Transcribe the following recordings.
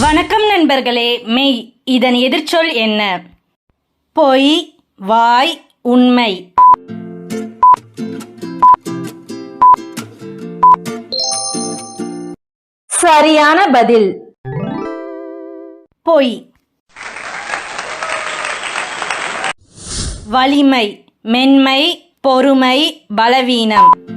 வணக்கம் நண்பர்களே. மெய் இதன் எதிர்ச்சொல் என்ன? பொய் வாய் உண்மை. சரியான பதில். பொய். வலிமை மென்மை பொறுமை பலவீனம்.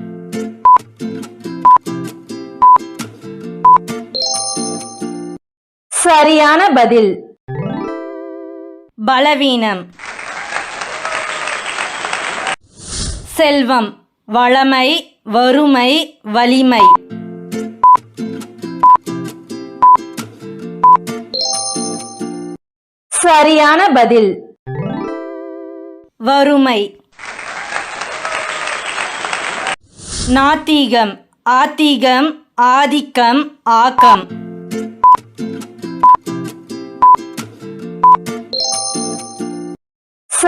சரியான பதில். பலவீனம். செல்வம் வளமை வறுமை வலிமை. சரியான பதில். வறுமை. நாத்திகம் ஆத்திகம் ஆதிக்கம் ஆக்கம்.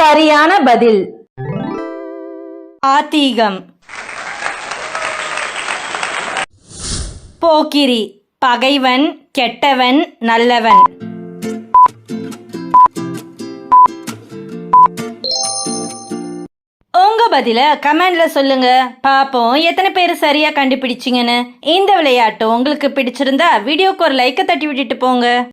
சரியான பதில். ஆத்தீகம். போக்கிரி பகைவன் கெட்டவன் நல்லவன். உங்க பதில கமெண்ட்ல சொல்லுங்க. பாப்போம் எத்தனை பேர் சரியா கண்டுபிடிச்சிங்கன்னு. இந்த விளையாட்டு உங்களுக்கு பிடிச்சிருந்தா வீடியோக்கு ஒரு லைக்கை தட்டி விட்டுட்டு போங்க.